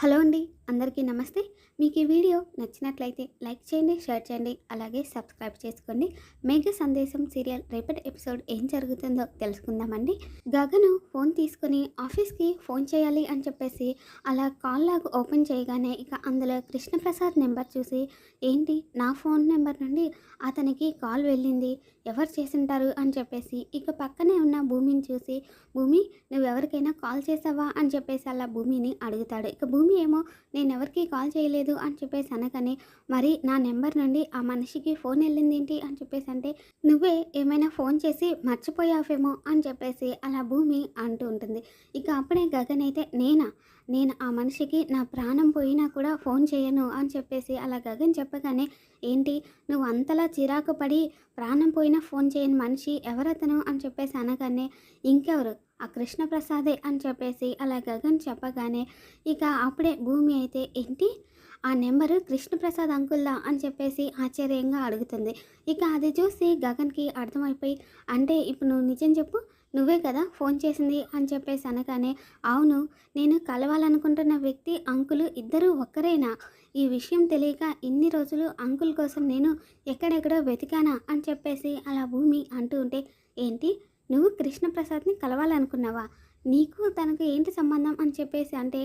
Hello అండి. అందరికీ నమస్తే. మీకు ఈ వీడియో నచ్చినట్లయితే లైక్ చేయండి షేర్ చేయండి అలాగే సబ్స్క్రైబ్ చేసుకోండి. మేఘ సందేశం సీరియల్ రేపటి ఎపిసోడ్ ఏం జరుగుతుందో తెలుసుకుందామండి. గగను ఫోన్ తీసుకుని ఆఫీస్కి ఫోన్ చేయాలి అని చెప్పేసి అలా కాల్ లాగ్ ఓపెన్ చేయగానే ఇక అందులో కృష్ణప్రసాద్ నెంబర్ చూసి ఏంటి నా ఫోన్ నెంబర్ నుండి అతనికి కాల్ వెళ్ళింది? ఎవరు చేసింటారు? అని చెప్పేసి ఇక పక్కనే ఉన్న భూమిని చూసి భూమి నువ్వు ఎవరికైనా కాల్ చేసావా? అని చెప్పేసి అలా భూమిని అడుగుతాడు. ఇక భూమి ఏమో నేను ఎవరికి కాల్ చేయలేదు అని చెప్పేసి అనగానే మరి నా నెంబర్ నుండి ఆ మనిషికి ఫోన్ వెళ్ళింది ఏంటి? అని చెప్పేసి అంటే నువ్వే ఏమైనా ఫోన్ చేసి మర్చిపోయావేమో? అని చెప్పేసి అలా భూమి అంటూ ఉంటుంది. ఇక అప్పుడే గగన్ అయితే నేనా? నేను ఆ మనిషికి నా ప్రాణం పోయినా కూడా ఫోన్ చేయను. అని చెప్పేసి అలా గగన్ చెప్పగానే ఏంటి? నువ్వు అంతలా చిరాకు పడి ప్రాణం పోయినా ఫోన్ చేయని మనిషి ఎవరతను? అని చెప్పేసి అనగానే ఇంకెవరు? ఆ కృష్ణప్రసాదే అని చెప్పేసి అలా గగన్ చెప్పగానే ఇక అప్పుడే భూమి అయితే ఏంటి? ఆ నెంబరు కృష్ణప్రసాద్ అంకుల్లా అని చెప్పేసి ఆశ్చర్యంగా అడుగుతుంది. ఇక అది చూసి గగన్కి అర్థమైపోయి అంటే ఇప్పుడు నువ్వు నిజం చెప్పు నువ్వే కదా ఫోన్ చేసింది అని చెప్పేసి అనగానే అవును నేను కలవాలనుకుంటున్న వ్యక్తి అంకులు ఇద్దరూ ఒక్కరేనా? ఈ విషయం తెలియక ఇన్ని రోజులు అంకుల్ కోసం నేను ఎక్కడెక్కడో వెతికానా అని చెప్పేసి అలా భూమి అంటూ ఉంటే ఏంటి? నువ్వు కృష్ణప్రసాద్ని కలవాలనుకున్నావా? నీకు తనకు ఏంటి సంబంధం అని చెప్పేసి అంటే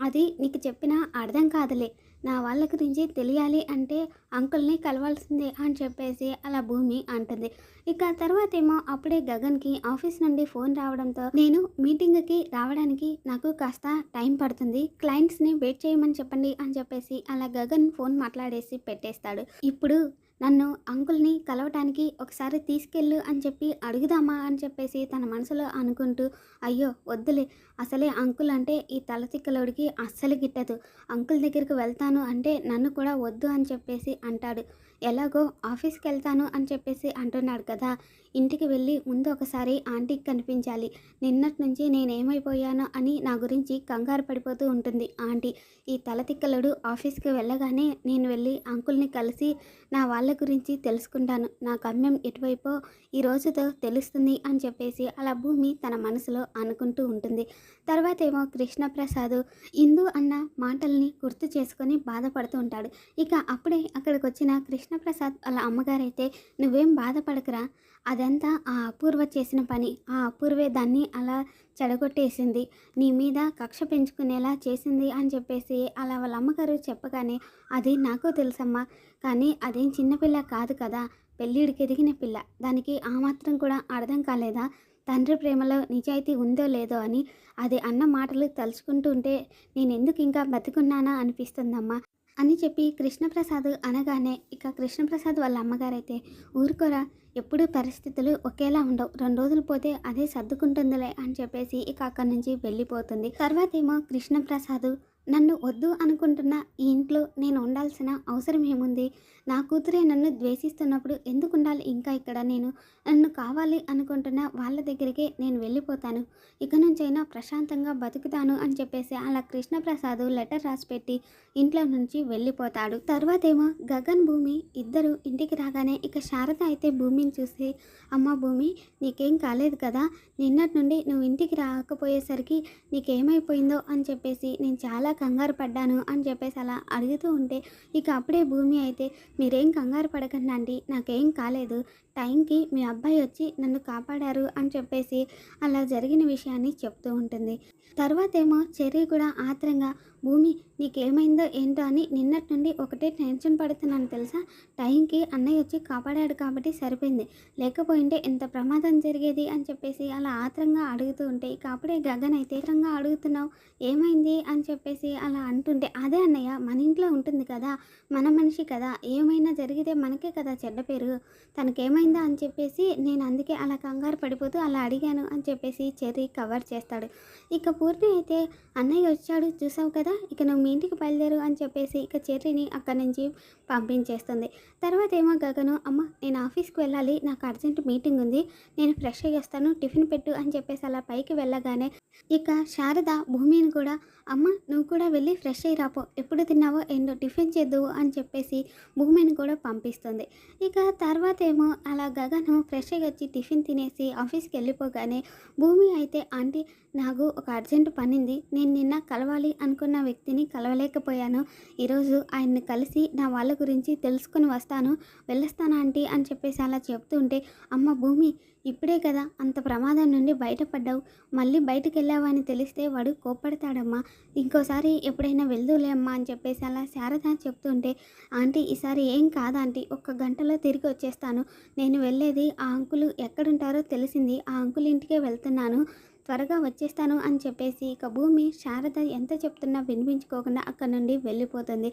అది నీకు చెప్పినా అర్థం కాదులే. నా వాళ్ళ గురించి తెలియాలి అంటే అంకుల్ని కలవాల్సిందే అని చెప్పేసి అలా భూమి అంటుంది. ఇక తర్వాత ఏమో అప్పుడే గగన్కి ఆఫీస్ నుండి ఫోన్ రావడంతో నేను మీటింగ్కి రావడానికి నాకు కాస్త టైం పడుతుంది. క్లయింట్స్ని వెయిట్ చేయమని చెప్పండి అని చెప్పేసి అలా గగన్ ఫోన్ మాట్లాడేసి పెట్టేస్తాడు. ఇప్పుడు నన్ను అంకుల్ని కలవటానికి ఒకసారి తీసుకెళ్ళు అని చెప్పి అడుగుదామా అని చెప్పేసి తన మనసులో అనుకుంటూ అయ్యో వద్దులే అసలే అంకుల్ అంటే ఈ తలతిక్కలోడికి అస్సలు గిట్టదు. అంకుల్ దగ్గరికి వెళ్తాను అంటే నన్ను కూడా వద్దు అని చెప్పేసి అంటాడు. ఎలాగో ఆఫీస్కి వెళ్తాను అని చెప్పేసి అంటున్నాడు కదా. ఇంటికి వెళ్ళి ముందు ఒకసారి ఆంటీకి కనిపించాలి. నిన్నటి నుంచి నేనేమైపోయానో అని నా గురించి కంగారు పడిపోతూ ఉంటుంది ఆంటీ. ఈ తలతిక్కలుడు ఆఫీస్కి వెళ్ళగానే నేను వెళ్ళి అంకుల్ని కలిసి నా వాళ్ళ గురించి తెలుసుకుంటాను. నా గమ్యం ఎటువైపో ఈ రోజుతో తెలుస్తుంది అని చెప్పేసి అలా భూమి తన మనసులో అనుకుంటూ ఉంటుంది. తర్వాత ఏమో కృష్ణప్రసాద్ ఇందు అన్న మాటల్ని గుర్తు చేసుకొని బాధపడుతూ ఉంటాడు. ఇక అప్పుడే అక్కడికి వచ్చిన కృష్ణ కృష్ణప్రసాద్ వాళ్ళ అమ్మగారైతే నువ్వేం బాధపడకురా. అదంతా ఆ అపూర్వ చేసిన పని. ఆ అపూర్వే దాన్ని అలా చెడగొట్టేసింది. నీ మీద కక్ష పెంచుకునేలా చేసింది అని చెప్పేసి అలా వాళ్ళ అమ్మగారు చెప్పగానే అది నాకు తెలుసమ్మా. కానీ అదేం చిన్నపిల్ల కాదు కదా. పెళ్ళిడికి ఎదిగిన పిల్ల. దానికి ఆ మాత్రం కూడా అర్థం కాలేదా? తండ్రి ప్రేమలో నిజాయితీ ఉందో లేదో అని అది అన్న మాటలు తలుచుకుంటూ ఉంటే నేను ఎందుకు ఇంకా బతికున్నానా అనిపిస్తుందమ్మా. అని చెప్పి కృష్ణప్రసాద్ అనగానే ఇక కృష్ణప్రసాద్ వాళ్ళ అమ్మగారైతే ఊరుకోరా ఎప్పుడు పరిస్థితులు ఒకేలా ఉండవు. రెండు రోజులు పోతే అదే సర్దుకుంటుందిలే అని చెప్పేసి ఇక అక్కడి నుంచి వెళ్ళిపోతుంది. తర్వాత ఏమో కృష్ణప్రసాద్ నన్ను వద్దు అనుకుంటున్న ఈ ఇంట్లో నేను ఉండాల్సిన అవసరం ఏముంది? నా కూతురే నన్ను ద్వేషిస్తున్నప్పుడు ఎందుకు ఉండాలి ఇంకా ఇక్కడ నేను? నన్ను కావాలి అనుకుంటున్న వాళ్ళ దగ్గరికే నేను వెళ్ళిపోతాను. ఇక నుంచైనా ప్రశాంతంగా బతుకుతాను అని చెప్పేసి అలా కృష్ణప్రసాద్ లెటర్ రాసిపెట్టి ఇంట్లో నుంచి వెళ్ళిపోతాడు. తర్వాత ఏమో గగన్ భూమి ఇద్దరు ఇంటికి రాగానే ఇక శారద అయితే భూమిని చూసి అమ్మ భూమి నీకేం కాలేదు కదా? నిన్నటి నుండి నువ్వు ఇంటికి రాకపోయేసరికి నీకేమైపోయిందో? అని చెప్పేసి నేను చాలా కంగారు పడ్డాను అని చెప్పేసి అలా అడుగుతూ ఉంటే ఇక అప్పుడే భూమి అయితే మీరేం కంగారు పడకండి అండి నాకేం కాలేదు. టైంకి మీ అబ్బాయి వచ్చి నన్ను కాపాడారు అని చెప్పేసి అలా జరిగిన విషయాన్ని చెప్తూ ఉంటుంది. తర్వాత ఏమో చెర్రీ కూడా ఆత్రంగా భూమి నీకేమైందో ఏంటో అని నిన్నటి నుండి ఒకటే టెన్షన్ పడుతున్నాను తెలుసా? టైంకి అన్నయ్య వచ్చి కాపాడాడు కాబట్టి సరిపోయింది. లేకపోయింటే ఎంత ప్రమాదం జరిగేది అని చెప్పేసి అలా ఆత్రంగా అడుగుతూ ఉంటే ఇక అప్పుడే గగన్ అయితే ఆత్రంగా అడుగుతున్నావు ఏమైంది? అని చెప్పేసి అలా అంటుంటే అదే అన్నయ్య మన ఇంట్లో ఉంటుంది కదా మన మనిషి కదా ఏమైనా జరిగితే మనకే కదా చెడ్డ పేరు. తనకేమైందా? అని చెప్పేసి నేను అందుకే అలా కంగారు పడిపోతూ అలా అడిగాను అని చెప్పేసి చెర్రీ కవర్ చేస్తాడు. ఇక పూర్తి అయితే అన్నయ్య వచ్చాడు చూసావు కదా ఇక నువ్వు మీ ఇంటికి బయలుదేరు అని చెప్పేసి ఇక చెర్రీని అక్కడి నుంచి పంపించేస్తుంది. తర్వాత ఏమో గగను అమ్మ నేను ఆఫీస్కి వెళ్ళాలి నాకు అర్జెంట్ మీటింగ్ ఉంది నేను ఫ్రెష్ అయ్యి వస్తాను టిఫిన్ పెట్టు అని చెప్పేసి అలా పైకి వెళ్ళగానే ఇక శారద భూమిని కూడా అమ్మ నువ్వు కూడా వెళ్ళి ఫ్రెష్ అయ్యి రాపో. ఎప్పుడు తిన్నావో ఏంటో టిఫిన్ చేద్దు అని చెప్పేసి భూమిని కూడా పంపిస్తుంది. ఇక తర్వాత ఏమో అలా గగను ఫ్రెష్ అయ్యి వచ్చి టిఫిన్ తినేసి ఆఫీస్కి వెళ్ళిపోగానే భూమి అయితే ఆంటీ నాకు ఒక అర్జెంట్ పనింది నేను నిన్న కలవాలి అనుకున్న వ్యక్తిని కలవలేకపోయాను. ఈరోజు ఆయన్ని కలిసి నా వాళ్ళ గురించి తెలుసుకొని వస్తాను. వెళ్ళొస్తాను ఆంటీ? అని చెప్పేసి అలా చెప్తుంటే అమ్మ భూమి ఇప్పుడే కదా అంత ప్రమాదం నుండి బయటపడ్డావు. మళ్ళీ బయటకు వెళ్ళావని తెలిస్తే వాడు కోప్పడతాడమ్మా. ఇంకోసారి ఎప్పుడైనా వెళ్దూలే అమ్మా అని చెప్పేసి అలా శారద చెప్తుంటే ఆంటీ ఈసారి ఏం కాదా ఆంటీ ఒక్క గంటలో తిరిగి వచ్చేస్తాను. నేను వెళ్ళేది ఆ అంకులు ఎక్కడుంటారో తెలిసింది. ఆ అంకుల్ ఇంటికే వెళ్తున్నాను. త్వరగా వచ్చేస్తాను అని చెప్పేసి ఇక భూమి శారద ఎంత చెప్తున్నా వినిపించుకోకుండా అక్కడ నుండి వెళ్ళిపోతుంది.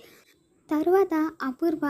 తర్వాత అపూర్వ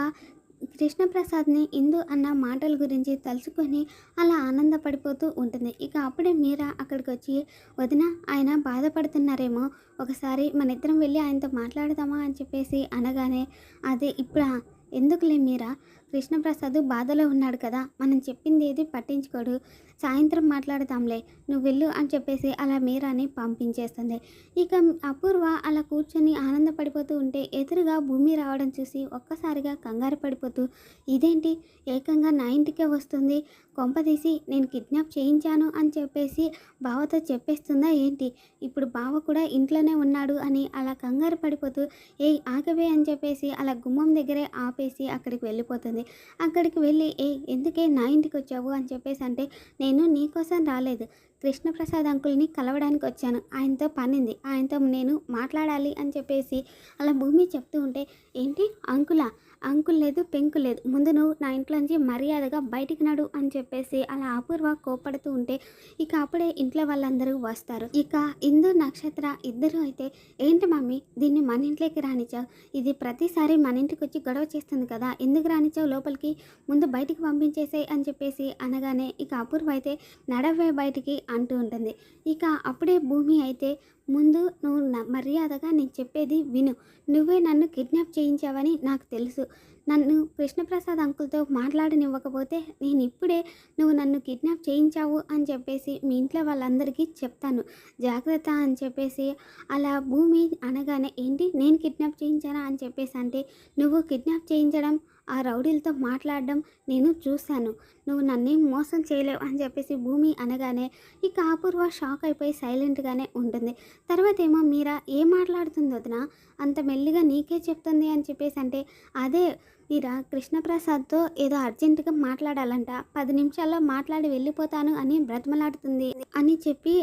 కృష్ణప్రసాద్ని ఇందు అన్న మాటల గురించి తలుచుకొని అలా ఆనందపడిపోతూ ఉంటుంది. ఇక అప్పుడే మీరా అక్కడికి వచ్చి వదిన ఆయన బాధపడుతున్నారేమో ఒకసారి మన ఇద్దరం వెళ్ళి ఆయనతో మాట్లాడదామా అని చెప్పేసి అనగానే అదే ఇప్పుడా? ఎందుకులే మీరా? కృష్ణప్రసాద్ బాధలో ఉన్నాడు కదా మనం చెప్పింది ఏది పట్టించుకోడు. సాయంత్రం మాట్లాడతాంలే నువ్వు వెళ్ళు అని చెప్పేసి అలా మీరాని పంపించేస్తుంది. ఇక అపూర్వ అలా కూర్చొని ఆనందపడిపోతూ ఉంటే ఎదురుగా భూమి రావడం చూసి ఒక్కసారిగా కంగారు పడిపోతూ ఇదేంటి? ఏకంగా నా ఇంటికే వస్తుంది? కొంపదీసి నేను కిడ్నాప్ చేయించాను అని చెప్పేసి బావతో చెప్పేస్తుందా ఏంటి? ఇప్పుడు బావ కూడా ఇంట్లోనే ఉన్నాడు అని అలా కంగారు పడిపోతూ ఏ ఆగవే అని చెప్పేసి అలా గుమ్మం దగ్గరే ఆపేసి అక్కడికి వెళ్ళిపోతుంది. అక్కడికి వెళ్ళి ఏ ఎందుకే నా ఇంటికి వచ్చావు? అని చెప్పేసి అంటే నేను నీకోసం రాలేదు. కృష్ణప్రసాద్ అంకుల్ని కలవడానికి వచ్చాను. ఆయనతో పనింది. ఆయనతో నేను మాట్లాడాలి అని చెప్పేసి అలా భూమి చెప్తూ ఉంటే ఏంటి అంకులా? అంకుల్ లేదు పెంకు లేదు. ముందు నువ్వు నా ఇంట్లోంచి మర్యాదగా బయటికి నడు అని చెప్పేసి అలా అపూర్వ కోపడుతూ ఉంటే ఇక అప్పుడే ఇంట్లో వాళ్ళందరూ వస్తారు. ఇక ఇందు నక్షత్ర ఇద్దరు అయితే ఏంటి మమ్మీ దీన్ని మన ఇంట్లోకి రానిచ్చావు? ఇది ప్రతిసారి మన ఇంటికి వచ్చి గొడవ చేస్తుంది కదా ఎందుకు రానిచ్చావు లోపలికి? ముందు బయటికి పంపించేసాయి అని చెప్పేసి అనగానే ఇక అపూర్వ అయితే నడవే బయటికి అంటూ ఉంటుంది. ఇక అప్పుడే భూమి అయితే ముందు నువ్వు న- మర్యాదగా నేను చెప్పేది విను. నువ్వే నన్ను కిడ్నాప్ చేయించావని నాకు తెలుసు. నన్ను కృష్ణప్రసాద్ అంకుల్తో మాట్లాడనివ్వకపోతే నేను ఇప్పుడే నువ్వు నన్ను కిడ్నాప్ చేయించావు అని చెప్పేసి మీ ఇంట్లో వాళ్ళందరికీ చెప్తాను. జాగ్రత్త అని చెప్పేసి అలా భూమి అనగానే ఏంటి? నేను కిడ్నాప్ చేయించానా? అని చెప్పేసి అంటే నువ్వు కిడ్నాప్ చేయించడం ఆ రౌడీలతో మాట్లాడడం నేను చూశాను. నువ్వు నన్నేం మోసం చేయలేవు అని చెప్పేసి భూమి అనగానే ఇక అపూర్వ షాక్ అయిపోయి సైలెంట్గానే ఉంటుంది. తర్వాత ఏమో మీరా ఏం మాట్లాడుతుంది వదిన? అంత మెల్లిగా నీకే చెప్తుంది అని చెప్పేసి అంటే అదే మీరా కృష్ణప్రసాద్తో ఏదో అర్జెంటుగా మాట్లాడాలంట. పది నిమిషాల్లో మాట్లాడి వెళ్ళిపోతాను అని బ్రతిమలాడుతుంది అని చెప్పి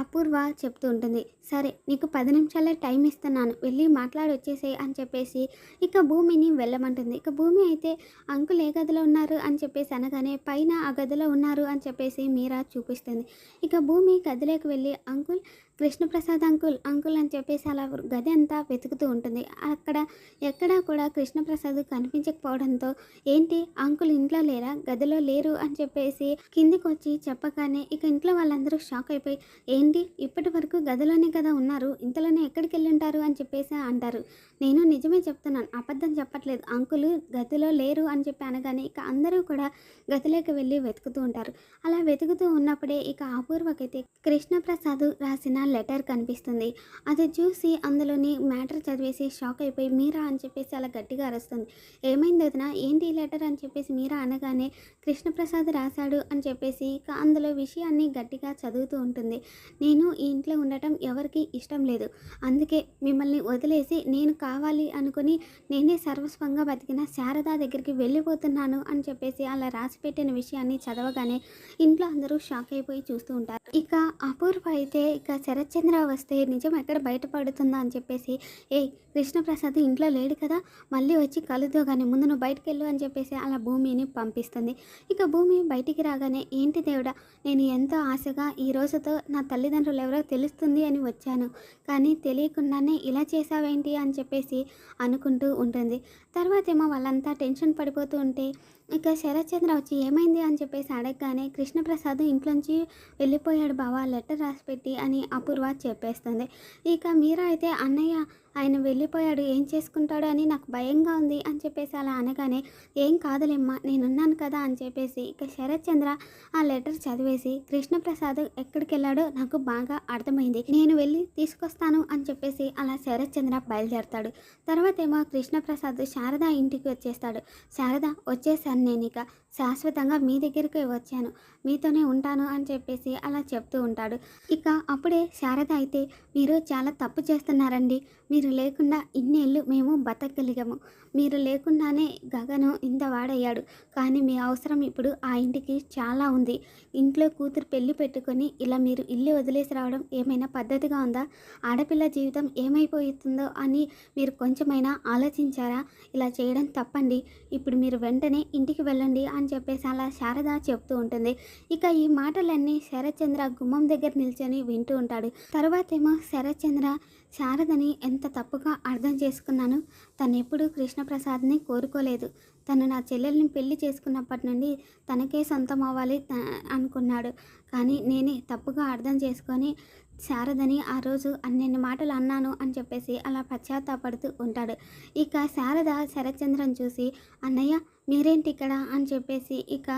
అపూర్వ చెప్తూ ఉంటుంది. సరే నీకు పది నిమిషాలే టైం ఇస్తున్నాను. వెళ్ళి మాట్లాడి వచ్చేసేయి అని చెప్పేసి ఇక భూమిని వెళ్ళమంటుంది. ఇక భూమి అయితే అంకుల్ ఏ గదిలో ఉన్నారు అని చెప్పేసి అనగానే పైన ఆ గదిలో ఉన్నారు అని చెప్పేసి మీరా చూపిస్తుంది. ఇక భూమి గదిలోకి వెళ్ళి అంకుల్ కృష్ణప్రసాద్ అంకుల్ అంకుల్ అని చెప్పేసి అలా గది అంతా వెతుకుతూ ఉంటుంది. అక్కడ ఎక్కడా కూడా కృష్ణప్రసాద్ కనిపించకపోవడంతో ఏంటి? అంకుల్ ఇంట్లో లేరా? గదిలో లేరు? అని చెప్పేసి కిందికి వచ్చి చెప్పగానే ఇక ఇంట్లో వాళ్ళందరూ షాక్ అయిపోయి ఏంటి? ఇప్పటి వరకు గదిలోనే కదా ఉన్నారు? ఇంతలోనే ఎక్కడికి వెళ్ళి ఉంటారు అని చెప్పేసి అంటారు. నేను నిజమే చెప్తున్నాను. అబద్ధం చెప్పట్లేదు. అంకులు గదిలో లేరు? అని చెప్పి అనగానే ఇక అందరూ కూడా గదిలోకి వెళ్ళి వెతుకుతూ ఉంటారు. అలా వెతుకుతూ ఉన్నప్పుడే ఇక అపూర్వకైతే కృష్ణప్రసాద్ రాసిన లెటర్ కనిపిస్తుంది. అది చూసి అందులోని మ్యాటర్ చదివేసి షాక్ అయిపోయి మీరా? అని చెప్పేసి అలా గట్టిగా అరుస్తుంది. ఏమైంది వదిన? ఏంటి ఈ లెటర్? అని చెప్పేసి మీరా అనగానే కృష్ణప్రసాద్ రాశాడు అని చెప్పేసి ఇక అందులో విషయాన్ని గట్టిగా చదువుతూ ఉంటుంది. నేను ఈ ఇంట్లో ఉండటం ఎవరికి ఇష్టం లేదు. అందుకే మిమ్మల్ని వదిలేసి నేను కావాలి అనుకుని నేనే సర్వస్వంగా బతికిన శారద దగ్గరికి వెళ్ళిపోతున్నాను అని చెప్పేసి అలా రాసి పెట్టిన విషయాన్ని చదవగానే ఇంట్లో అందరూ షాక్ అయిపోయి చూస్తూ ఉంటారు. ఇక అపూర్వ అయితే ఇక శరత్చంద్ర వస్తే నిజం ఎక్కడ బయటపడుతుందా అని చెప్పేసి ఏ కృష్ణప్రసాద్ ఇంట్లో లేడు కదా మళ్ళీ వచ్చి కలుద్దో కానీ ముందు నువ్వు బయటకు వెళ్ళు అని చెప్పేసి అలా భూమిని పంపిస్తుంది. ఇక భూమి బయటికి రాగానే ఏంటి దేవుడా నేను ఎంతో ఆశగా ఈ రోజుతో నా తల్లిదండ్రులు ఎవరో తెలుస్తుంది అని వచ్చాను. కానీ తెలియకుండానే ఇలా చేసావేంటి అని చెప్పేసి అనుకుంటూ ఉంటుంది. తర్వాత ఏమో వాళ్ళంతా టెన్షన్ పడిపోతూ ఉంటే ఇక శరత్చంద్ర వచ్చి ఏమైంది? అని చెప్పేసి అడగగానే కృష్ణప్రసాద్ ఇంట్లోంచి వెళ్ళిపోయాడు బావా లెటర్ రాసి పెట్టి అని అపూర్వ చెప్పేస్తుంది. ఇక మీరా అయితే అన్నయ్య ఆయన వెళ్ళిపోయాడు ఏం చేసుకుంటాడో అని నాకు భయంగా ఉంది అని చెప్పేసి అలా అనగానే ఏం కాదులేమ్మా నేనున్నాను కదా అని చెప్పేసి ఇక శరత్ చంద్ర ఆ లెటర్ చదివేసి కృష్ణప్రసాద్ ఎక్కడికి వెళ్ళాడో నాకు బాగా అర్థమైంది నేను వెళ్ళి తీసుకొస్తాను అని చెప్పేసి అలా శరత్చంద్ర బయలుదేరతాడు. తర్వాత ఏమో కృష్ణప్రసాద్ శారద ఇంటికి వచ్చేస్తాడు. శారద వచ్చేసాను నేను ఇక శాశ్వతంగా మీ దగ్గరికి వచ్చాను. మీతోనే ఉంటాను అని చెప్పేసి అలా చెప్తూ ఉంటాడు. ఇక అప్పుడే శారద అయితే మీరు చాలా తప్పు చేస్తున్నారండి. మీరు లేకుండా ఇన్నేళ్ళు మేము బతకగలిగాము. మీరు లేకుండానే గగను ఇంత వాడయ్యాడు కానీ మీ అవసరం ఇప్పుడు ఆ ఇంటికి చాలా ఉంది. ఇంట్లో కూతురు పెళ్ళి పెట్టుకొని ఇలా మీరు ఇల్లు వదిలేసి రావడం ఏమైనా పద్ధతిగా ఉందా? ఆడపిల్ల జీవితం ఏమైపోతుందో అని మీరు కొంచెమైనా ఆలోచించారా? ఇలా చేయడం తప్పండి. ఇప్పుడు మీరు వెంటనే ఇంటికి వెళ్ళండి అని అని చెప్పేసి అలా శారద చెప్తూ ఉంటుంది. ఇక ఈ మాటలన్నీ శరత్చంద్ర గుమ్మం దగ్గర నిల్చొని వింటూ ఉంటాడు. తర్వాతేమో శరత్చంద్ర శారదని ఎంత తప్పుగా అర్థం చేసుకున్నాను. తను ఎప్పుడూ కృష్ణప్రసాద్ని కోరుకోలేదు. తను నా చెల్లెల్ని పెళ్ళి చేసుకున్నప్పటి నుండి తనకే సొంతం అవ్వాలి అనుకున్నాడు. కానీ నేనే తప్పుగా అర్థం చేసుకొని శారదని ఆ రోజు అన్నెన్ని మాటలు అన్నాను అని చెప్పేసి అలా పశ్చాత్తాపడుతూ ఉంటాడు. ఇక శారద శరత్చంద్రని చూసి అన్నయ్య మీరేంటి ఇక్కడ అని చెప్పేసి ఇక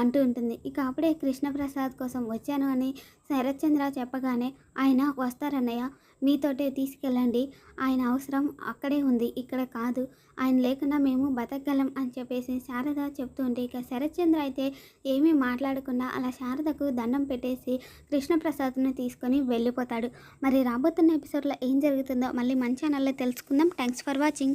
అంటూ ఉంటుంది. ఇక అప్పుడే కృష్ణప్రసాద్ కోసం వచ్చాను అని శరత్చంద్ర చెప్పగానే ఆయన వస్తారన్నయ్య మీతోటే తీసుకెళ్ళండి. ఆయన అవసరం అక్కడే ఉంది ఇక్కడ కాదు. ఆయన లేకుండా మేము బతకగలం అని చెప్పేసి శారద చెప్తుంటే ఇక శరత్చంద్ర అయితే ఏమీ మాట్లాడకుండా అలా శారదకు దండం పెట్టేసి కృష్ణప్రసాద్ను తీసుకొని వెళ్ళిపోతాడు. మరి రాబోతున్న ఎపిసోడ్లో ఏం జరుగుతుందో మళ్ళీ మంచి ఛానల్లో తెలుసుకుందాం. Thanks for watching.